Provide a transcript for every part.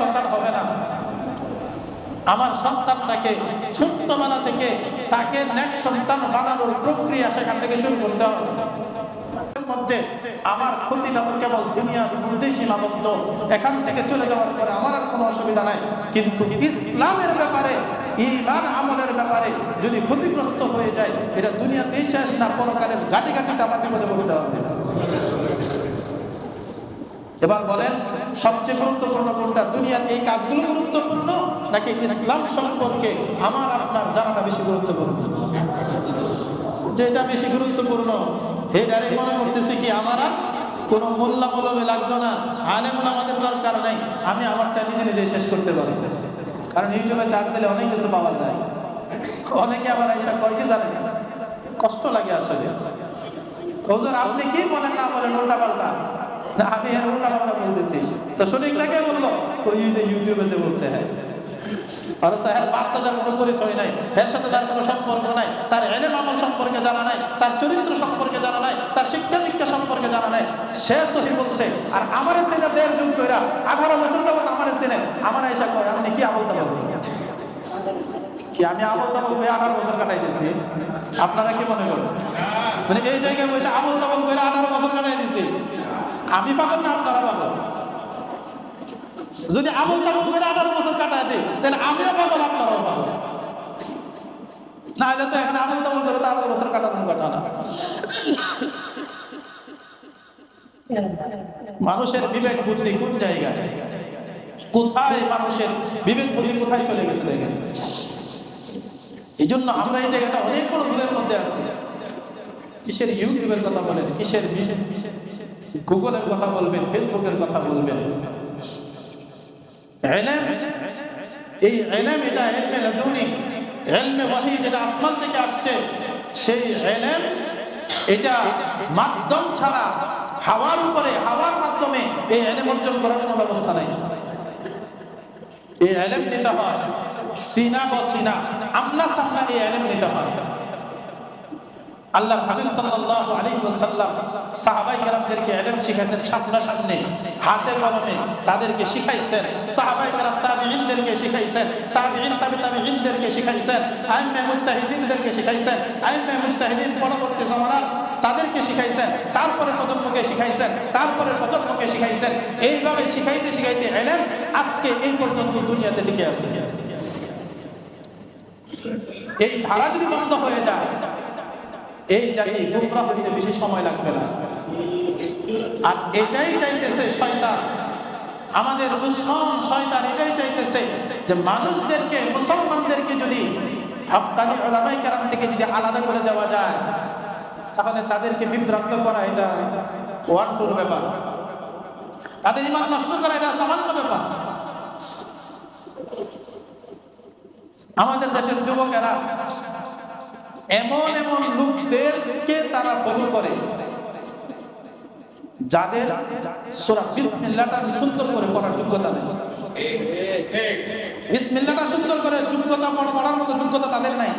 সন্তান হবে না। আমার সন্তানটাকে ছোট্টবেলা থেকে তাকে ন্যাক সন্তান বানানোর প্রক্রিয়া সেখান থেকে শুরু করতে হবে। মধ্যে আমার ক্ষতিটা তো কেবল দুনিয়ার মধ্যে সীমাবদ্ধ এখান থেকে চলে যাওয়ার পরে আমার আর কোনো অসুবিধা নাই। কিন্তু ইসলামের ব্যাপারে ইমান আমলের ব্যাপারে যদি ক্ষতিগ্রস্ত হয়ে যায়, এটা দুনিয়াতেই শেষ না পরকালের গাটি গাটিতে আমার বিপদে পড়তে হবে। এবার বলেন, সবচেয়ে গুরুত্বপূর্ণ কোনটা? দুনিয়ার এই কাজগুলো গুরুত্বপূর্ণ? নাকি ইসলাম সম্পর্কে আমার, আপনার জানাটা বেশি গুরুত্বপূর্ণ? যেটা বেশি গুরুত্বপূর্ণ এটারে মনে করতেছি কি, আমার আর কোনো মোল্লা মলমে লাগতো না। আলেমন আমাদের দরকার নাই। আমি আমারটা নিজে নিজে শেষ করতে পারি। কারণ ইউটিউবে চার্জ দিলে অনেক কিছু পাওয়া যায়। অনেকে আবার কয়, কি জানে? কষ্ট লাগে আসলে। হুজুর, আপনি কি বলেন না বলেন উল্টা পাল্টা না, আমি এর বলতেছি। তো লাগে বলল? ওই যে ইউটিউবে যে বলছে হ্যাঁ। দেওয়ার কোনো পরিচয় নাই। এর সাথে তার কোনো সম্পর্ক নাই। তার এলেম আমল সম্পর্কে জানা নাই। তার চরিত্র সম্পর্কে জানা নাই। তার শিক্ষা দীক্ষা সম্পর্কে জানা নাই। সে বলছে। আর আমার দেড় যুগ আঠারো বছর আমার আমার এসে আপনি কি আবল তাবল কি আমি আবল তাবল হয়ে আঠারো বছর কাটাইতেছি। আপনারা কি মনে করেন? মানে এই জায়গায় বসে আবল তাবল করে আঠারো বছর কাটাই দিছি আমি পাগল না আপনারা পাগল? যদি আমল তাবল করে আঠারো বছর কাটায় দিই, তাহলে আমিও পাগল, আপনারাও পাগল। না হলে তো এখানে আমল তাবল করে তো আঠারো বছর কাটানোর কথা না। মানুষের বিবেক বুদ্ধি কোন জায়গায়? কোথায় মানুষের বিবেক বুদ্ধি কোথায় চলে গেছে? গেছে। এই জন্য আমরা এই জায়গাটা অনেক বড় দূরের মধ্যে আছি। কিসের ইউটিউবের কথা বলেন? কিসের গুগলের কথা বলবেন, ফেসবুকের কথা বলবেন। এই এলেম এটা এলমে লাদুনি, এলমে ওয়াহি যেটা আসমান থেকে আসছে। সেই এলেম এটা মাধ্যম ছাড়া হাওয়ার উপরে, হাওয়ার মাধ্যমে এই এলেম অর্জন করার কোনো ব্যবস্থা নাই। এই এলেম নিতে হয়, সিনা ব সিনা, আমনা সামনা এই এলেম নিতে হয়। আল্লাহ হাবিব সাল্লাল্লাহু আলাইহি ওয়াসাল্লাম সাহাবায়ে কেরামদেরকে ইলম শিখাইছেন সামনাসামনি হাতে কলমে তাদেরকে শিখাইছেন। সাহাবায়ে কেরাম তাবিঈনদেরকে শিখাইছেন, তাবিঈন তাবি তাবিঈনদেরকে শিখাইছেন, আইম্মে মুজতাহিদিনদেরকে শিখাইছেন, আইম্মে মুজতাহিদিন পরবর্তী জামানার তাদেরকে শিখাইছেন, তারপরে প্রজন্মকে শিখাইছেন, তারপরে প্রজন্মকে শিখাইছেন। এইভাবে শিখাইতে শিখাইতে ইলম আজকে এই পর্যন্ত দুনিয়াতে টিকে আছে। এই ধারা যদি বন্ধ হয়ে যায় এই জাতি গুমরা হইতে বেশি সময় লাগবে না? আর এটাই চাইতেছে শয়তান। আমাদের দুশ্মন শয়তান এটাই চাইতেছে যে মানুষদেরকে, মুসলমানদেরকে যদি হকানি ওলামাই কেরাম থেকে যদি আলাদা করে দেওয়া যায়, তাহলে তাদেরকে বিভ্রান্ত করা এটা ওয়ান টুর ব্যাপার। তাদের ইমান নষ্ট করা এটা সামান্য ব্যাপার। আমাদের দেশের যুবকেরা এমন এমন লোকদেরকে তারা ফলো করে। যাদের সূরা বিসমিল্লাহটা সুন্দর করে পড়ার যোগ্যতা নেই। বিসমিল্লাহটা সুন্দর করে যোগ্যতা পড়ার মতো যোগ্যতা তাদের নাই।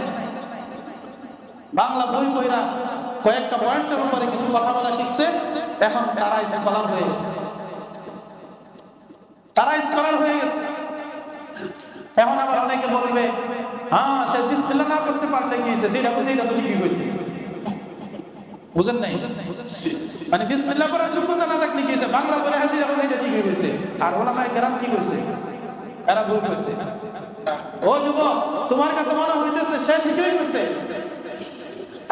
বাংলা বই বইরা কয়েকটা পয়েন্টের উপরে কিছু কথা বলা শিখছে, এখন তারা স্কলার হয়ে গেছে। তারা স্কলার হয়ে গেছে। এখন আবার অনেকে বলবে হ্যাঁ সে বিসমিল্লাহ না করতে পারলে কি হয়েছে? যেটা বুঝে এটা তো ঠিকই হয়েছে। বুঝেন নাই? মানে বিসমিল্লাহ করার যোগ্যতা না থাকলে কি হয়েছে? বাংলা বলে হাজিরা বুঝে এটা ঠিকই হয়েছে। আর ওলামায় কেরাম কি করছে? এরা ভুল করছে। ও যুবক, তোমার কাছে মনে হইতেছে সে ঠিকই হয়েছে।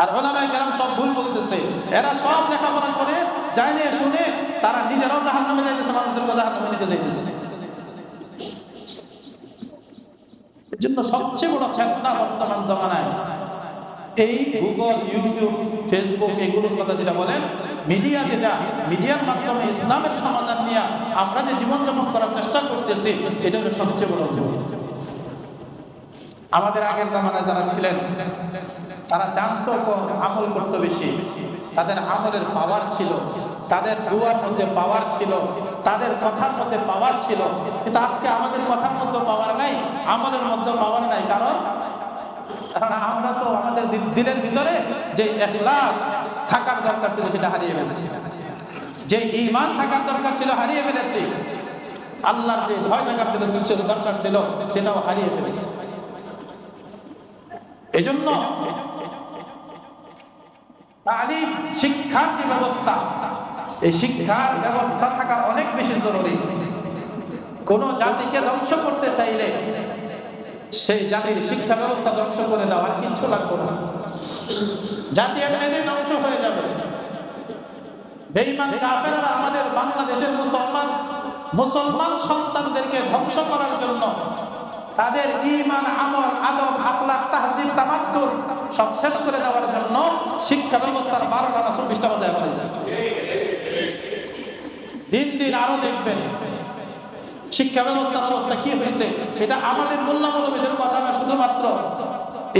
আর ওলামায় কেরাম সব ভুল বলতেছে। এরা সব লেখাপড়া করে যায় শুনে, তারা নিজেরাও জাহান নামে যাইতেছে মানুষদেরকে জাহান নামে নিতে যাইতেছে। জন্য সবচেয়ে বড় ফেতনা বর্তমান জমানায়। এই গুগল ইউটিউব ফেসবুক এগুলোর কথা যেটা বলেন মিডিয়া যেটা মিডিয়ার মাধ্যমে ইসলামের সমাধান নিয়ে আমরা যে জীবনযাপন করার চেষ্টা করতেছি, এটা হলো সবচেয়ে বড় ভুল। আমাদের আগের জামানায় যারা ছিলেন, তারা জানতো আমল করতো বেশি। তাদের আমলের পাওয়ার ছিল, তাদের দুয়ার মধ্যে পাওয়ার ছিল, তাদের কথার মধ্যে পাওয়ার ছিল। কিন্তু আজকে আমাদের কথার মধ্যে পাওয়ার নাই, আমলের মধ্যে পাওয়ার নাই। কারণ কারণ আমরা তো আমাদের দিনের ভিতরে যে এখলাস থাকার দরকার ছিল, সেটা হারিয়ে ফেলেছি। যে ইমান থাকার দরকার ছিল, হারিয়ে ফেলেছি। আল্লাহর যে ভয় দেখার ছিল দর্শন ছিল, সেটাও হারিয়ে ফেলেছে। এজন্য তালিম, শিক্ষার যে ব্যবস্থা, এই শিক্ষার ব্যবস্থা থাকা অনেক বেশি জরুরি। কোন জাতিকে ধ্বংস করতে চাইলে সেই জাতির শিক্ষা ব্যবস্থা ধ্বংস করে দেওয়ার কিচ্ছু লাগবে না। জাতি এমনিতেই ধ্বংস হয়ে যাবে। বেঈমান কাফেররা আমাদের বাংলাদেশের মুসলমান মুসলমান সন্তানদেরকে ধ্বংস করার জন্য তাদের ঈমান, আমল, আদব আখলাক তাহজিব তামাদ্দুর সব শেষ করে দেওয়ার জন্য শিক্ষা ব্যবস্থার বারোটা না চব্বিশটা বাজায় ফেলেছে দিন দিন আরও দেখবেন শিক্ষা ব্যবস্থার অবস্থা কি হয়েছে, এটা আমাদের মূল্যমূলমীদের কথা না শুধুমাত্র।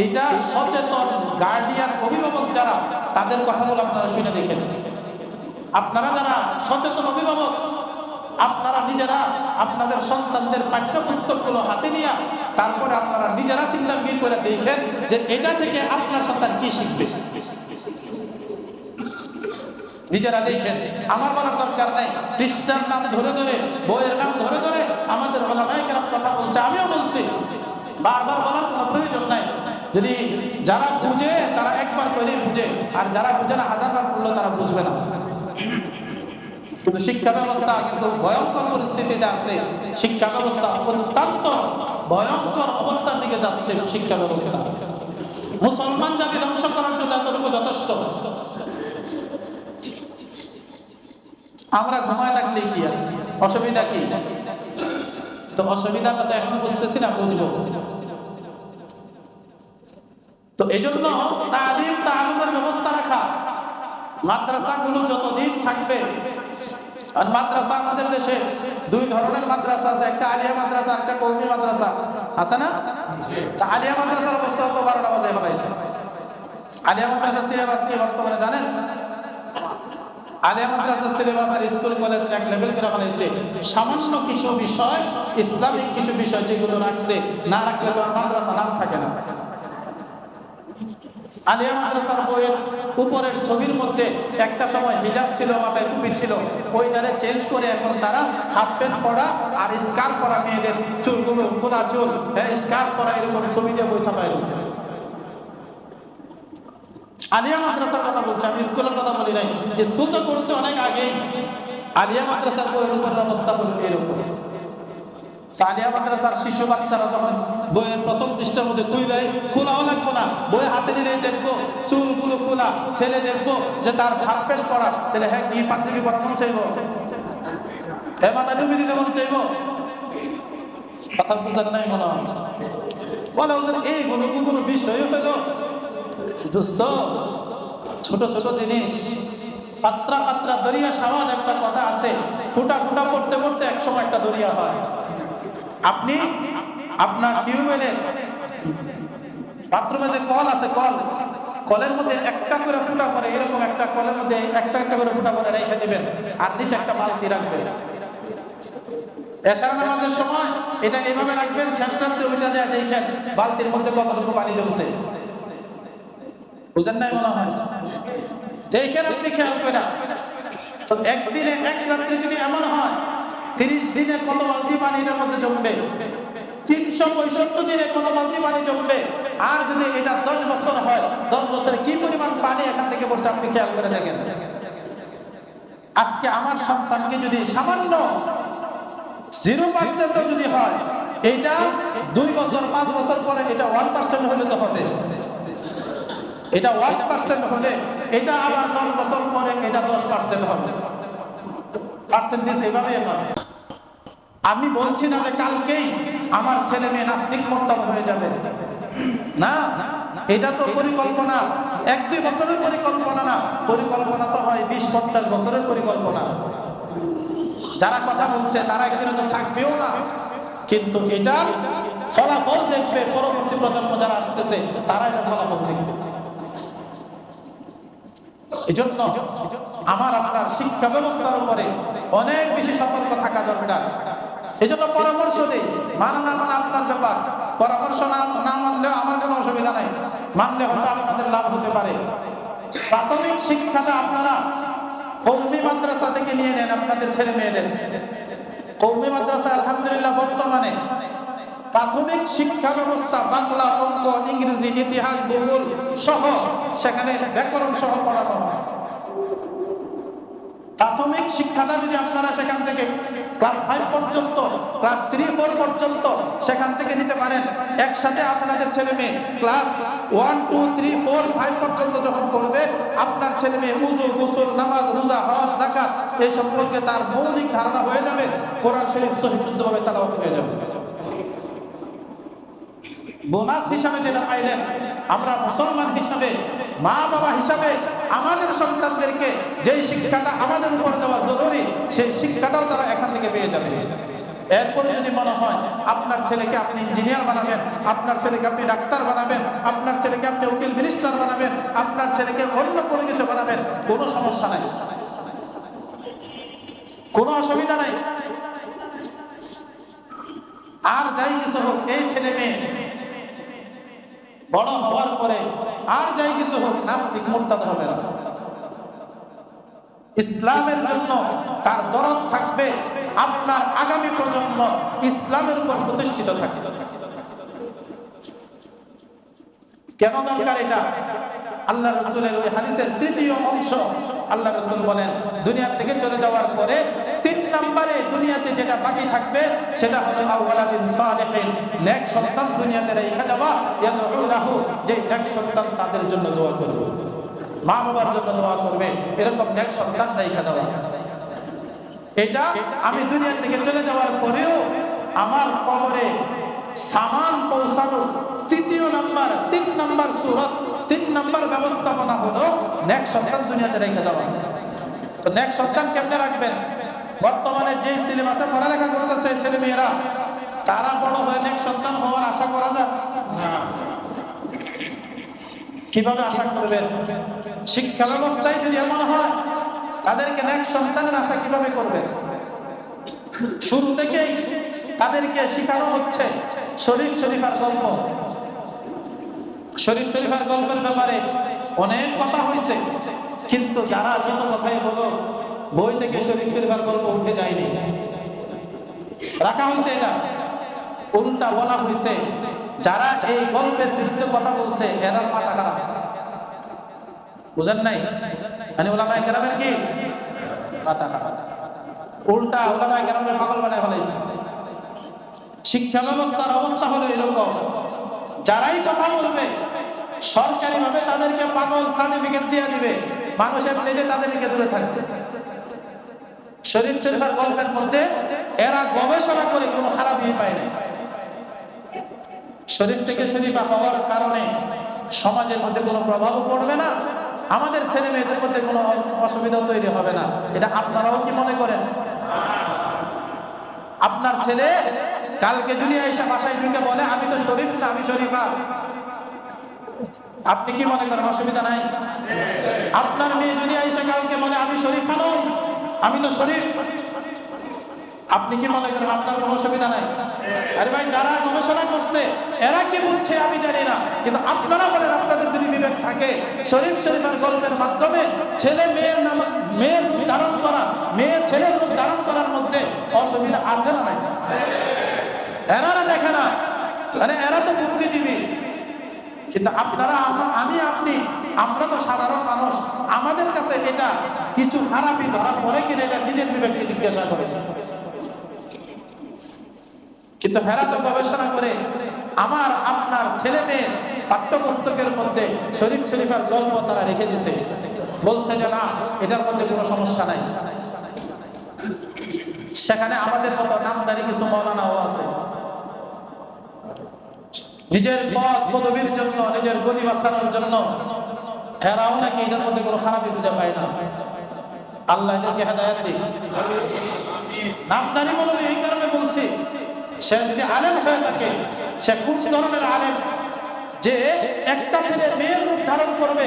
এটা সচেতন গার্ডিয়ান অভিভাবক যারা, তাদের কথাগুলো আপনারা শুনে দেখেন। আপনারা যারা সচেতন অভিভাবক আপনারা নিজেরা আপনাদের সন্তানদের পাঠ্যপুস্তকগুলো হাতে নিয়ে তারপরে আপনারা নিজেরা চিন্তা বের করে দেখেন যে এটা থেকে আপনার সন্তান কি শিখবে। নিজেরা দেখেন, আমার বলার দরকার নাই। খ্রিস্টান নাম ধরে ধরে, বইয়ের নাম ধরে ধরে আমাদের ওলামাইকেরা কথা বলছে, আমিও বলছি। বারবার বলার কোনো প্রয়োজন নাই। যদি যারা বুঝে, তারা একবার করেই বুঝে। আর যারা বুঝে না, হাজারবার পড়লেও তারা বুঝবে না বুঝবে না। কিন্তু শিক্ষা ব্যবস্থা কিন্তু ভয়ঙ্কর পরিস্থিতিতে আছে। শিক্ষা ব্যবস্থা অত্যন্ত ভয়ঙ্কর অবস্থার দিকে যাচ্ছে শিক্ষা ব্যবস্থা। মুসলমান জাতি ধ্বংস করার জন্য এতটুকু যথেষ্ট। আমরা ঘুমায় থাকলে কি অসুবিধা কি? তো অসুবিধাটা তো এখন বুঝতেছি না, বুঝব। তো এই জন্য তালিম, তালুমের ব্যবস্থা রাখা। মাদ্রাসাগুলো যতদিন থাকবে আর মাদ্রাসা আমাদের দেশে দুই ধরনের মাদ্রাসা আছে, একটা আলিয়া মাদ্রাসা, একটা কৌমি মাদ্রাসা। আছে না? আলিয়া মাদ্রাসার অবস্থা তো বারোটা বাজে ফেলাইছে। আলিয়া মাদ্রাসার সিলেবাস কি বর্তমানে জানেন? আলিয়া মাদ্রাসার সিলেবাস আর স্কুল, কলেজ এক লেভেল করে বানাইছে সামান্য কিছু বিষয়, ইসলামিক কিছু বিষয় যেগুলো রাখছে, না রাখলে তো আর মাদ্রাসা নাম থাকে না। আলিয়া মাদ্রাসার বইয়ের উপরের ছবির মধ্যে একটা সময় হিজাব ছিল, মাথায় টুপি ছিল। ওইটারে চেঞ্জ করে এখন তারা হাফ প্যান্ট পরা আর স্কার পরা মেয়েদের চুলগুলো খোলা চুল হ্যাঁ স্কার পরা এরকম ছবি দিয়ে বই ছাপাই দিচ্ছে আলিয়া মাদ্রাসার কথা বলছি, আমি স্কুলের কথা বলি নাই। স্কুল তো করছে অনেক আগেই। আলিয়া মাদ্রাসার বইয়ের উপরের অবস্থা হলো এরকম। আলিয়া মাদ্রাসার শিশু বাচ্চারা যখন বইয়ের প্রথম পৃষ্ঠার মধ্যে তুই খুইলাই খোলাও লাগবো না। বই হাতে নিলে দেখব, চুলগুলো খোলা, ছেলে দেখব যে তার হাফ প্যান্ট পরা। তাহলে হ্যাঁ কি পাঞ্জাবি পরা মন চাইব? হ্যাঁ মাথা ডুবি দিতে মন চাইব? কথা বুঝার নাই মনে হয়। বলে ওদের এইগুলো কোনো বিষয় হলো দোস্ত, ছোট ছোট জিনিস। পাত্রা পাত্রা দরিয়া সামাজ একটা কথা আছে। ফুটা ফুটা পড়তে পড়তে একসময় একটা দরিয়া হয়। আপনি আপনার টিউবওয়েলের বাথরুমে যে কল আছে, কল, কলের মধ্যে একটা করে ফুটা করে, এরকম একটা কলের মধ্যে একটা একটা করে ফুটা করে রেখে দিবেন, আর নিচে একটা বালতি রাখবেন। সময় এটা এইভাবে রাখবেন, শেষ রাত্রে ওইটা যায় দেখেন বালতির মধ্যে কতটুকু পানি জমছে। বুঝেন নাই মনে হয়? দেখেন আপনি খেয়াল করে একদিনে এক রাত্রে যদি এমন হয় তিরিশ দিনে কত বালতি পানি এটার মধ্যে জমবে? তিনশো পঁয়ষট্টি দিনে কত বালতি পানি জমবে? আর যদি এটা দশ বছর হয়, দশ বছরে কি পরিমাণ পানি এখান থেকে পড়ছে আপনি খেয়াল করে দেখেন। আজকে আমার সন্তানকে যদি সামান্য জিরো পার্সেন্ট যদি হয়, এটা দুই বছর, পাঁচ বছর পরে এটা ওয়ান পার্সেন্ট হলে তো হবে এটা ওয়ান পার্সেন্ট হলে, এটা আবার দশ বছর পরে এটা দশ পার্সেন্ট হবে। পার্সেন্টেজ এভাবে হবে আমি বলছি না যে কালকেই আমার ছেলে মেয়ে নাস্তিক মোত্তাব হয়ে যাবে। না, এটা তো পরিকল্পনা। এক, দুই বছরের পরিকল্পনা না। পরিকল্পনা তো হয় বিশ, পঞ্চাশ বছরের পরিকল্পনা। যারা কথা বলছে, তারা একদিনে তো থাকবেও না। কিন্তু এটার ফলাফল দেখবে পরবর্তী প্রজন্ম যারা আসতেছে, তারা এটা ফলাফল দেখবে। এজন্য আমার আপনার শিক্ষা ব্যবস্থার উপরে অনেক বেশি সতর্ক থাকা দরকার। এজন্য পরামর্শ দিই। মানা না মানা আপনার ব্যাপার। পরামর্শ না না মানলেও আমার কোনো অসুবিধা নাই। মানলে হয়তো আপনাদের লাভ হতে পারে। প্রাথমিক শিক্ষাটা আপনারা কৌমি মাদ্রাসা থেকে নিয়ে নেন আপনাদের ছেলে মেয়েদের। কৌমি মাদ্রাসা আলহামদুলিল্লাহ বর্তমানে প্রাথমিক শিক্ষা ব্যবস্থা বাংলা, অঙ্ক, ইংরেজি, ইতিহাস, ভূগোল সহ সেখানে ব্যাকরণ সহ পড়ানো হয়। প্রাথমিক শিক্ষাটা যদি আপনারা সেখান থেকে ক্লাস ফাইভ পর্যন্ত ক্লাস থ্রি ফোর পর্যন্ত সেখান থেকে নিতে পারেন, একসাথে আপনাদের ছেলে মেয়ে class one two three four five পর্যন্ত যখন করবে আপনার ছেলে মেয়ে উজু গোসল, নামাজ, রোজা, হজ জাকাত এই সম্পর্কে তার মৌলিক ধারণা হয়ে যাবে, কোরআন শরীফ সহি শুদ্ধভাবে তালাওয়াত হয়ে যাবে। বোনাস হিসাবে যেটা পাইলেন, আমরা মুসলমান হিসাবে মা বাবা হিসাবে আমাদের সন্তানদেরকে যেই শিক্ষাটা আমাদের উপর দেওয়া জরুরি, সেই শিক্ষাটাও তারা এখান থেকে পেয়ে যাবে। এরপরে যদি মনে হয়, আপনার ছেলেকে আপনি ইঞ্জিনিয়ার বানাবেন, আপনার ছেলেকে আপনি ডাক্তার বানাবেন, আপনার ছেলেকে আপনি উকিল মিনিস্টার বানাবেন, আপনার ছেলেকে অন্য কোনো কিছু বানাবেন, কোনো সমস্যা নাই। কোনো অসুবিধা নাই। আর যাই কিছু হোক, এই ছেলে মেয়ে বড় হওয়ার পরে আর যাই কিছু হোক, নাস্তিক মোরতাদ হবে না। ইসলামের জন্য তার দরদ থাকবে আপনার আগামী প্রজন্ম ইসলামের উপর প্রতিষ্ঠিত থাকবে। কেন দরকার এটা? আল্লাহ রসুলের ওই হাদিসের তৃতীয় অংশ আল্লাহ রসুল বলেন, দুনিয়া থেকে চলে যাওয়ার পরে নম্বরে দুনিয়াতে যেটা বাকি থাকবে, সেটা হচ্ছে আউওয়ালাদিন সালেহিন নেক সন্তান দুনিয়াতে রেখে যাওয়া ইয়াদউ লাহু যে নেক সন্তান তাদের জন্য দোয়া করবে। মা বাবার জন্য দোয়া করবে, এরকম নেক সন্তান রেখে যাওয়া। এটা আমি দুনিয়া থেকে চলে যাওয়ার পরেও আমার কবরে সামান পৌঁছানো তৃতীয় নাম্বার, তিন নাম্বার সুরত, তিন নাম্বার ব্যবস্থাপনা হলো নেক সন্তান দুনিয়াতে রেখে যাওয়া। তো নেক সন্তান কেমনে রাখবেন? বর্তমানে যে সিলেবাসে পড়ালেখা করতেছে ছেলে মেয়েরা তারা বড় হয়ে নেক সন্তান হওয়ার আশা করা যায়? কীভাবে আশা করবেন? শিক্ষা ব্যবস্থায় যদি এমন হয়, তাদেরকে নেক সন্তানের আশা কীভাবে করবে? শুরু থেকেই তাদেরকে শেখানো হচ্ছে শরীফ শরীফার গল্প। শরীফ শরীফার গল্পের ব্যাপারে অনেক কথা হয়েছে কিন্তু যারা যত কথাই বলো বই থেকে শরীফ শরীফার গল্প উঠে যায়নি। রাখা হয়েছে এটা। উল্টা বলা হয়েছে, যারা এই গল্পের বিরুদ্ধে কথা বলছে এরা মাথা খারাপ। বুঝেন নাই? মানে ওলামায় কি? মাথা খারাপ। উল্টা ওলামায় পাগল বানায় ফেলাইছে। শিক্ষা ব্যবস্থার অবস্থা হলো এরকম। যারাই কথা বলবে সরকারি ভাবে তাদেরকে পাগল সার্টিফিকেট দিয়ে দিবে মানুষ এমনিতে তাদেরকে দূরে থাকবে। শরীফ শরীফের গল্পের মধ্যে এরা গবেষণা করে কোনো খারাপই পায় না শরীফ থেকে শরীফা হওয়ার কারণে সমাজের মধ্যে কোনো প্রভাবও পড়বে না, আমাদের ছেলে মেয়েদের মধ্যে কোনো অসুবিধাও তৈরি হবে না। এটা আপনারাও কি মনে করেন? আপনার ছেলে কালকে যদি আইসা বাসায় ঢুকে বলে, আমি তো শরীফ না, আমি শরীফা। আপনি কি মনে করেন, অসুবিধা নাই? আপনার মেয়ে যদি আইসা কালকে বলে, আমি শরীফা নই আমি তো শরীফ। আপনি কি মনে করেন আপনার কোনো অসুবিধা নাই? আরে ভাই, যারা গবেষণা করছে, এরা কি বলছে আমি জানি না। কিন্তু আপনারা বলেন, আপনাদের যদি বিবেক থাকে, শরীফ শরীফের গল্পের মাধ্যমে ছেলে মেয়ের নাম মেয়ের ধারণ করা, মেয়ে ছেলের রূপ ধারণ করার মধ্যে অসুবিধা আছে না নাই? এনারা দেখে না। মানে এরা তো বুদ্ধিজীবী। কিন্তু আপনারা আমি আপনি, আমরা তো সাধারণ মানুষ। আমাদের কাছে এটা কিছু খারাপই ধরা পড়ে কিনা এটা নিজের বিবেককে জিজ্ঞাসা করে। কিন্তু হেরা তো গবেষণা করে, আমার আপনার ছেলে মেয়ের পাঠ্যপুস্তকের মধ্যে শরীফ শরীফের গল্প তারা রেখে দিছে। বলছে যে না, এটার মধ্যে কোনো সমস্যা নাই। সেখানে আমাদের মতো নামদারি কিছু মৌলানাও আছে। নিজের পথ পদবীর জন্য, নিজের গদি বাঁচানোর জন্য। এরাও নাকি এটার মধ্যে কোনো খারাপই খুঁজে পায় না। আল্লাহ এদেরকে হেদায়াত দিক। নামদারি মনে এই কারণে বলছি, সে যদি আলেম হয়ে থাকে, সে কোন ধরনের আলেম? যে একটা ছেলে মেয়ের রূপ ধারণ করবে,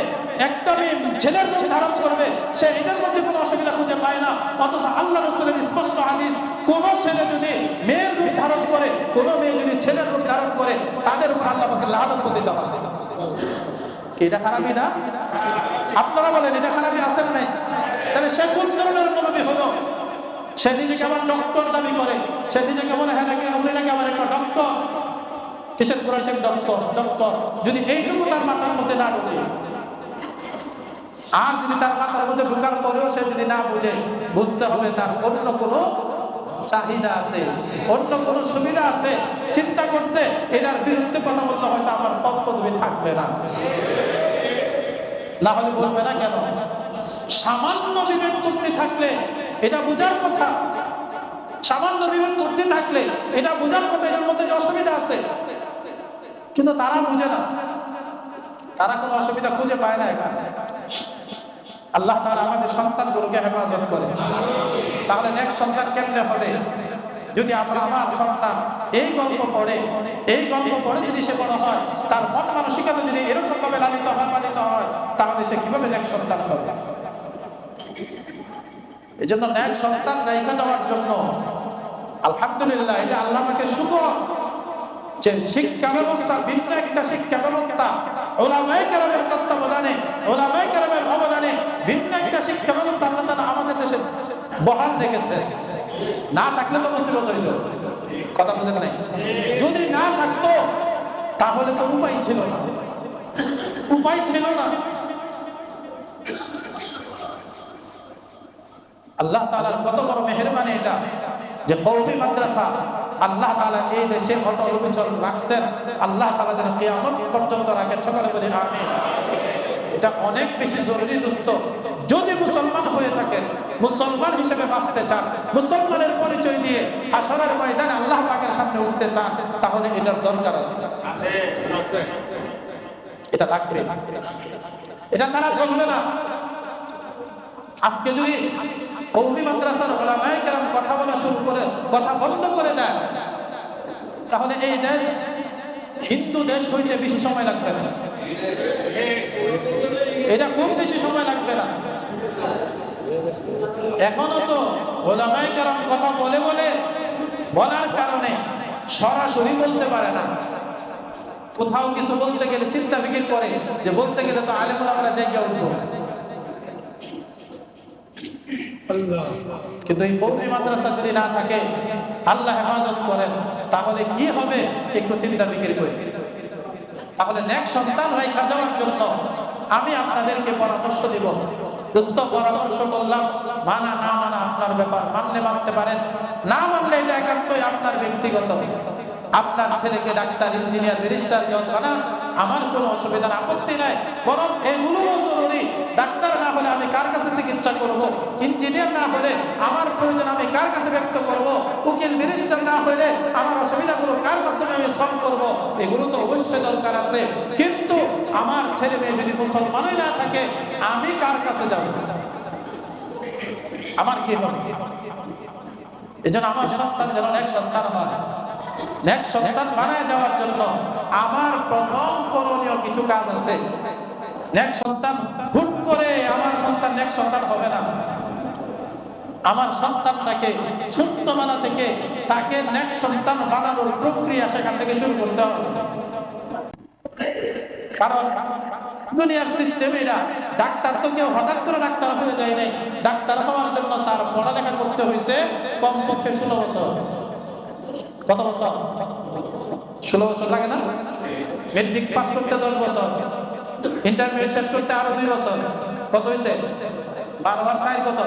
একটা মেয়ে ছেলের রূপ ধারণ করবে, সে এটার মধ্যে কোনো অসুবিধা খুঁজে পায় না। অথচ আল্লাহ রসুলের স্পষ্ট হাদিস, কোন ছেলে যদি মেয়ের রূপ ধারণ করে, কোন মেয়ে যদি ছেলের রূপ ধারণ করে, তাদের উপর আল্লাহ লালত পতিত হয় এটা খারাপই না? আপনারা বলেন, এটা খারাপই আছেন নাই? তাহলে সে কোন ধরনের মনোবী হলো? সে নিজেকে আবার ডক্টর দাবি করে, সে নিজেকে বলে হ্যাঁ নাকি উনি নাকি আমার একটা ডক্টর কিসের করে সে ডক্টর ডক্টর, যদি এইটুকু তার মাথার মধ্যে না ঢুকে, আর যদি তার মাথার মধ্যে ঢুকার পরেও সে যদি না বুঝে, বুঝতে হবে তার অন্য কোনো চাহিদা আছে, অন্য কোনো সুবিধা আছে, চিন্তা করছে এটার বিরুদ্ধে কথা বললে হয়তো আমার পদ পদবি থাকবে না। না হলে বলবে না কেন? সামান্য বিবেক বুদ্ধি থাকলে এটা বোঝার কথা। সামান্য বিবেক বুদ্ধি থাকলে এটা বোঝার কথা, এর মধ্যে যে অসুবিধা আছে কিন্তু তারা বুঝে না। তারা কোনো অসুবিধা খুঁজে পায় না এখানে। আল্লাহ তাআলা আমাদের সন্তানগুলোকে হেফাজত করে। তাহলে নেক্সট সন্তান কেমনে হবে? যদি আমরা আমার সন্তান এই গল্প পড়ে, এই গল্প পড়ে যদি সে বড় হয়, তার মন মানসিকতা যদি এরকম ভাবে লালিত হয় হয়, তাহলে সে কীভাবে নেক্সট সন্তান হবে? এই জন্য ন্যাক সন্তান রেখে যাওয়ার জন্য আলহামদুলিল্লাহ, এটা আল্লাহ পাকে শুকর। যে শিক্ষা ব্যবস্থা, ভিন্ন একটা শিক্ষা ব্যবস্থা। ওলামায়ে কেরামের তত্ত্বাবধানে ওলামায়ে কেরামের অবদানে ভিন্ন একটা শিক্ষা ব্যবস্থা আল্লাহ তাআলা আমাদের দেশে বহাল রেখেছে। না থাকলে তো মুসিবত হইত। কথা বুঝেন নাই যদি না থাকতো, তাহলে তো উপায় ছিল উপায় ছিল না। আল্লাহ তাআলার কত বড় মেহেরবানি এটা যে কওমি মাদ্রাসা আল্লাহ তাআলা এই দেশে অটল অবিচল রাখছেন। আল্লাহ তাআলা যেন কিয়ামত পর্যন্ত রাখেন। সকলে বলি আমিন। এটা অনেক বেশি জরুরি দোস্ত যদি মুসলমান হয়ে থাকেন, মুসলমান হিসেবে বাঁচতে চান, মুসলমানের পরিচয় দিয়ে হাসরের ময়দানে আল্লাহ পাকের সামনে উঠতে চান, তাহলে এটার দরকার আছে। এটা লাগবে। এটা ছাড়া চলবে না। আজকে যদি কৌমি মাদ্রাসার ওলামায়ে কেরাম কথা বলা শুরু করে, কথা বন্ধ করে দেয়। তাহলে এই দেশ হিন্দু দেশ হইতে বেশি সময় লাগবে না। এটা খুব বেশি সময় লাগবে না। এখনও তো ওলামায়ে কেরাম কথা বলে বলে বলার কারণে সরাসরি বলতে পারে না। কোথাও কিছু বলতে গেলে চিন্তা ফিকির করে, যে বলতে গেলে তো আলেমুল আমরা জায়গা উঠবো। কিন্তু এই কৌমি মাদ্রাসা যদি না থাকে, আল্লাহ হেফাজত করেন, তাহলে কি হবে? একটু চিন্তা বিক্রি করে। তাহলে নেক সন্তান রেখা যাওয়ার জন্য আমি আপনাদেরকে পরামর্শ দিব। পরামর্শ করলাম, মানা না মানা আপনার ব্যাপার, মানলে মানতে পারেন, না মানলে এটা একান্তই আপনার ব্যক্তিগত। আপনার ছেলেকে ডাক্তার, ইঞ্জিনিয়ার, ব্যারিস্টার, জজ বানান আমার কোনো অসুবিধার আপত্তি নাই। বরং এগুলোও জরুরি। ডাক্তার না হলে আমি কার কাছে চিকিৎসা করব? ইঞ্জিনিয়ার না হলে আমার প্রয়োজন আমি কার কাছে ব্যক্ত করব? উকিল মিনিস্টার না হলে আমার অসুবিধাগুলো কার মাধ্যমে আমি সলভ করব? এগুলো তো অবশ্যই দরকার আছে। কিন্তু আমার ছেলে মেয়ে যদি মুসলমানই না থাকে, আমি কার কাছে যাব? আমার কি হবে এই জন্য আমার সন্তান যেন এক সন্তান হয়। নেক সন্তান বানায় যাওয়ার জন্য আমার প্রথম করণীয় কিছু কাজ আছে। নেক সন্তান, হুট করে আমার সন্তান নেক সন্তান হবে না। আমার সন্তানটাকে থেকে তাকে নেক সন্তান বানানোর প্রক্রিয়া সেখান থেকে শুরু করতে হবে। কারণ দুনিয়ার সিস্টেম এরা ডাক্তার তো কেউ হঠাৎ করে ডাক্তার হয়ে যায় নাই। ডাক্তার হওয়ার জন্য তার পড়ালেখা করতে হয়েছে কমপক্ষে ষোলো বছর। কত বছর? ষোলো বছর লাগে না? মেট্রিক পাস করতে দশ বছর। ইন্টারমিডিয়েট শেষ করতে আরও দুই বছর। কত হয়েছে বারো বার চার কত?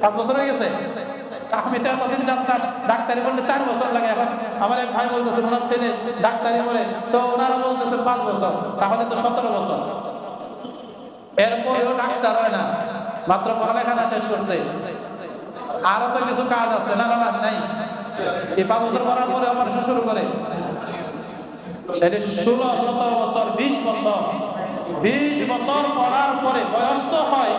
পাঁচ বছর হয়ে গেছে। আমি তো এতদিন জানতাম, ডাক্তারি বললে চার বছর লাগে। এখন আমার এক ভাই বলতেছে ওনার ছেলে ডাক্তারি বলে তো ওনারা বলতেছে পাঁচ বছর। তাহলে তো সতেরো বছর। এরপরেও ডাক্তার হয় না। মাত্র পড়ালেখাটা শেষ করছে। আরও তো কিছু কাজ আছে। না না, নাই। এই পাঁচ বছর পড়ার পরে অপারেশন শুরু করে। এটা ষোলো, সতেরো বছর, বিশ বছর। বিশ বছর পড়ার পরে বয়স তো হয়।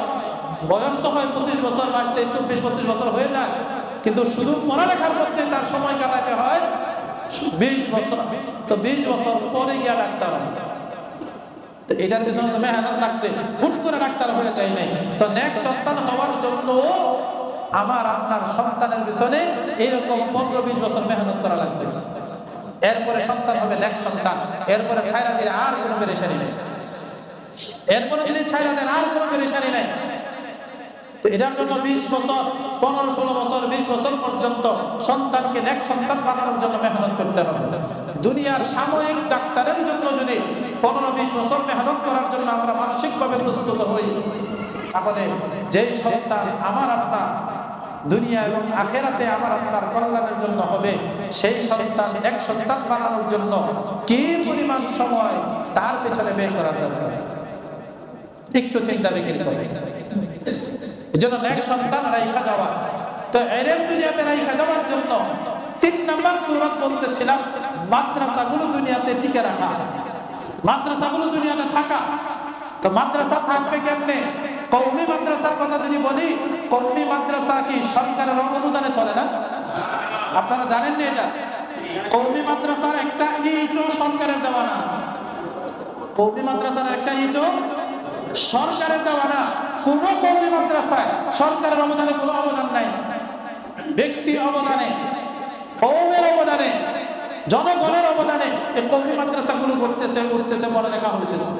বয়স তো হয় পঁচিশ বছর, বাইশ, তেইশ, চব্বিশ, পঁচিশ বছর হয়ে যায়। কিন্তু শুধু পড়ালেখার মধ্যে তার সময় কাটাতে হয় বিশ বছর। তো বিশ বছর পরে গিয়া ডাক্তার তো এটার পিছনে তো মেহনত লাগছে। হুট করে ডাক্তার হয়ে যায় নাই। তো নেক সন্তান হওয়ার জন্য আমার আপনার সন্তানের পিছনে এইরকম পনেরো বিশ বছর মেহনত করা লাগবে। এরপরে সন্তান হবে নেক সন্তান। এরপরে ছায়রা দিলে আর কোনো পেরেশানি নেই। এরপরে যদি ছায়রা দেন আর কোনো পেরেশানি নেই। তো এটার জন্য বিশ বছর, পনেরো, ষোলো বছর, বিশ বছর পর্যন্ত সন্তানকে নেক সন্তান বানানোর জন্য মেহনত করতে হবে। দুনিয়ার সাময়িক ডাক্তারের জন্য যদি পনেরো, বিশ বছর মেহনত করার জন্য আমরা মানসিকভাবে প্রস্তুত হই তাহলে যেই সন্তান আমার আপনার দুনিয়া এবং আখেরাতে আমার আপনার কল্যাণের জন্য হবে, সেই সন্তান এক সন্তান বানানোর জন্য কি পরিমাণ সময় তার পেছনে ব্যয় করা দরকার? একটু চিন্তা বিক্রি করে। এই জন্য সন্তান রাইখা যাওয়া। তো এরেম দুনিয়াতে রাইখা যাওয়ার জন্য তিন নাম্বার সুরত বলতেছিলাম, মাদ্রাসাগুলো দুনিয়াতে টিকে রাখা। মাদ্রাসাগুলো দুনিয়াতে থাকা। তো মাদ্রাসা থাকবে কেমনে? কৌমি মাদ্রাসার কথা যদি বলি কৌমি মাদ্রাসা কি সরকারের অনুদানে চলে না? আপনারা জানেন না এটা? কৌমি মাদ্রাসার একটা ইটও সরকারের দেওয়া না। কৌমি মাদ্রাসার একটা ইটও সরকারের দেওয়া না। কোন কৌমি মাদ্রাসায় সরকারের অবদানে কোনো অবদান নাই। ব্যক্তি অবদানে, কৌমের অবদানে, জনগণের অবদানে এই কৌমি মাদ্রাসাগুলো করতেছে উঠতেছে দেখা হইতেছে।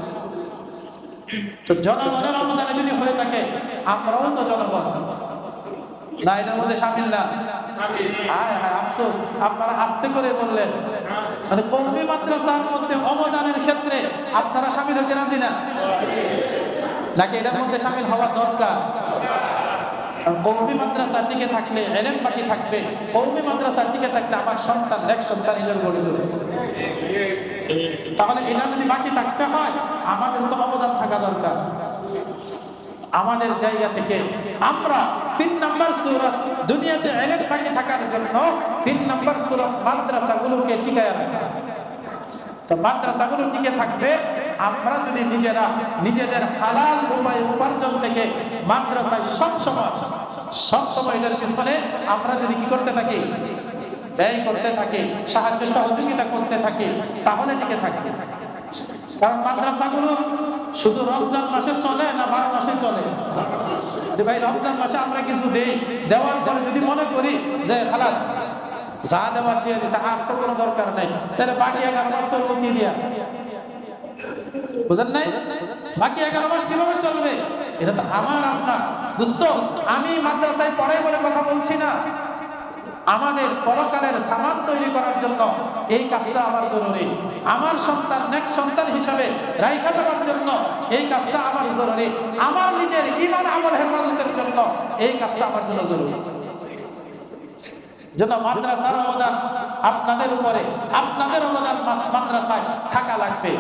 জনগণের অবদানে যদি হয়ে থাকে, আমরাও তো জনগণ। না, এটার মধ্যে সামিল না। আফসোস। আপনারা আস্তে করে বললেন। মানে মাদ্রাসার মধ্যে অবদানের ক্ষেত্রে আপনারা সামিল হতে রাজি না? নাকি এটার মধ্যে সামিল হওয়া দরকার? কৌমি মাদ্রাসা টিকে থাকলে, এলেম বাকি থাকবে। কৌমি মাদ্রাসা টিকে থাকলে আমার সন্তান এক সন্তান হিসেবে গড়ে তুলবে। তাহলে এটা যদি বাকি থাকতে হয় আমাদের তো অবদান থাকা দরকার। আমাদের জায়গা থেকে আমরা তিন নম্বর সুরত দুনিয়াতে এলেম বাকি থাকার জন্য তিন নম্বর সুরত মাদ্রাসাগুলোকে টিকায় রাখা। তো মাদ্রাসাগুলো টিকে থাকবে, আমরা যদি নিজেরা নিজেদের হালাল উপায় উপার্জন থেকে মাদ্রাসায় সব সময় সব সময় এটার পিছনে আমরা যদি কি করতে থাকি, ব্যয় করতে থাকি, সাহায্য সহযোগিতা করতে থাকি, তাহলে টিকে থাকবে। কারণ মাদ্রাসাগুলো শুধু রমজান মাসে চলে না বারো মাসে চলে? ভাই, রমজান মাসে আমরা কিছু দেই। দেওয়ার পরে যদি মনে করি যে খালাস, যা দেওয়ার দিয়ে দিছে, আর তো কোনো দরকার নাই। তাহলে বাকি এগারো মাস চলবো কি দিয়া? বুঝেন নাই? বাকি এগারো মাস কীভাবে চলবে? এটা তো আমার আপনার। দোস্ত, আমি মাদ্রাসায় পড়াই বলে কথা বলছি না। আমাদের পরকালের সামাজ তৈরি করার জন্য এই কাজটা আমার জরুরি। আমার সন্তান, নেক সন্তান হিসাবে রাইখা যাওয়ার জন্য এই কাজটা আমার জরুরি। আমার নিজের ইমান আমল হেফাজতের জন্য এই কাজটা আমার জন্য জরুরি। জন্য মাদ্রাসার অবদান আপনাদের উপরে, আপনাদের অবদান মাদ্রাসায় থাকা লাগবে।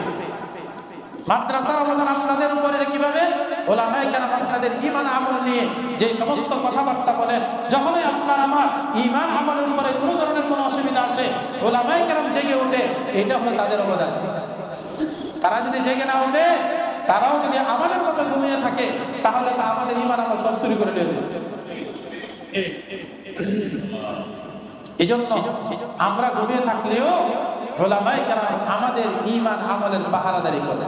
মাদ্রাসার অবদান আপনাদের উপরে কীভাবে ওলামায়ে কেরাম আপনাদের ইমান আমল নিয়ে যে সমস্ত কথাবার্তা বলেন, যখনই আপনার আমার ইমান আমলের উপরে কোনো ধরনের কোনো অসুবিধা আসে, ওলামায়ে কেরাম জেগে ওঠে, এটা হলো তাদের অবদান। তারা যদি জেগে না ওঠে, তারাও যদি আমাদের মতো ঘুমিয়ে থাকে, তাহলে তো আমাদের ইমান আমল সব চুরি করে দেবে এই জন্য আমরা ঘুমিয়ে থাকলেও ওলামাই কেরাম আমাদের ইমান আমলের পাহারাদারি করে।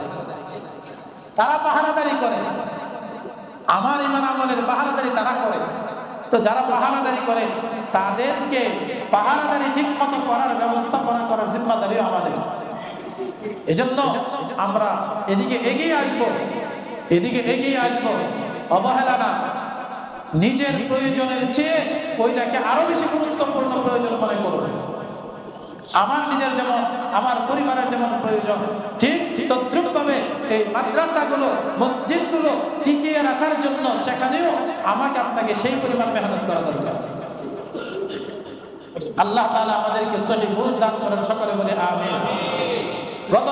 তারা পাহারাদারি করে। আমার ইমান আমলের পাহারাদারি তারা করে। তো যারা পাহারাদারি করে, তাদেরকে পাহারাদারি ঠিক মতো করার ব্যবস্থাপনা করার জিম্মাদারিও আমাদের। এজন্য আমরা এদিকে এগিয়ে আসব। এদিকে এগিয়ে আসব। অবহেলা না। নিজের প্রয়োজনের চেয়ে ওইটাকে আরও বেশি গুরুত্বপূর্ণ প্রয়োজন মনে করবে আমার নিজের যেমন, আমার পরিবারের যেমন প্রয়োজন, ঠিক তদ্রুপ ভাবে এই মাদ্রাসাগুলো, মসজিদগুলো টিকিয়ে রাখার জন্য সেখানেও আমাকে আপনাকে সেই পরিমাণ মেহনত করা দরকার। আল্লাহ তালা আমাদেরকে সহি বুঝ দান করেন, সকলে বলে আমি গত